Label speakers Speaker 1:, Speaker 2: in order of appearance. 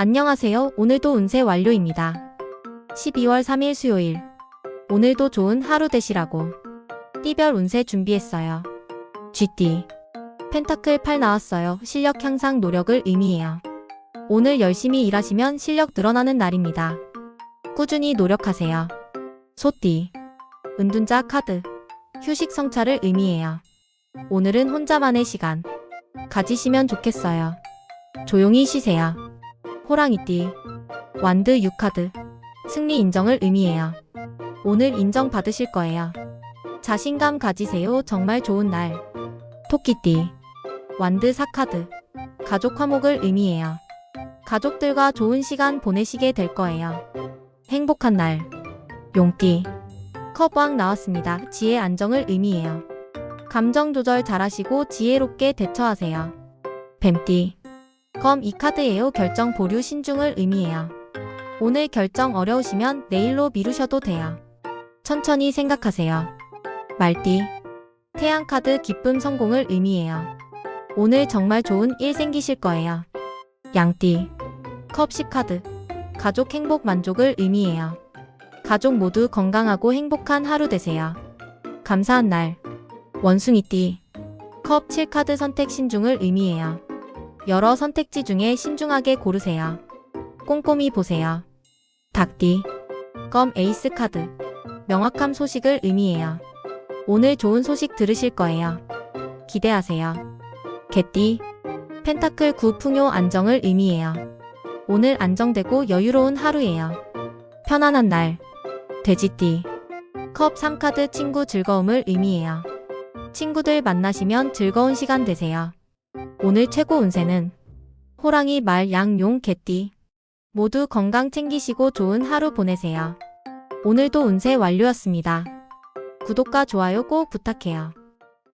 Speaker 1: 안녕하세요. 오늘도 운세 완료입니다. 12월 3일 수요일. 오늘도 좋은 하루 되시라고. 띠별 운세 준비했어요. GD. 펜타클 8 나왔어요. 실력 향상 노력을 의미해요. 오늘 열심히 일하시면 실력 늘어나는 날입니다. 꾸준히 노력하세요. 소띠. 은둔자 카드. 휴식 성찰을 의미해요. 오늘은 혼자만의 시간. 가지시면 좋겠어요. 조용히 쉬세요. 호랑이띠. 완드 6카드. 승리 인정을 의미해요. 오늘 인정받으실 거예요. 자신감 가지세요. 정말 좋은 날. 토끼띠. 완드 4카드. 가족 화목을 의미해요. 가족들과 좋은 시간 보내시게 될 거예요. 행복한 날. 용띠. 컵왕 나왔습니다. 지혜 안정을 의미해요. 감정 조절 잘하시고 지혜롭게 대처하세요. 뱀띠. 검 이 카드예요. 결정 보류 신중을 의미해요. 오늘 결정 어려우시면 내일로 미루셔도 돼요. 천천히 생각하세요. 말띠. 태양 카드 기쁨 성공을 의미해요. 오늘 정말 좋은 일 생기실 거예요. 양띠. 컵10 카드. 가족 행복 만족을 의미해요. 가족 모두 건강하고 행복한 하루 되세요. 감사한 날. 원숭이띠. 컵 7카드 선택 신중을 의미해요. 여러 선택지 중에 신중하게 고르세요. 꼼꼼히 보세요. 닭띠. 껌 에이스 카드. 명확함 소식을 의미해요. 오늘 좋은 소식 들으실 거예요. 기대하세요. 개띠. 펜타클 9 풍요 안정을 의미해요. 오늘 안정되고 여유로운 하루예요. 편안한 날. 돼지띠. 컵 3카드 친구 즐거움을 의미해요. 친구들 만나시면 즐거운 시간 되세요. 오늘 최고 운세는 호랑이, 말, 양, 용, 개띠. 모두 건강 챙기시고 좋은 하루 보내세요. 오늘도 운세 완료였습니다. 구독과 좋아요 꼭 부탁해요.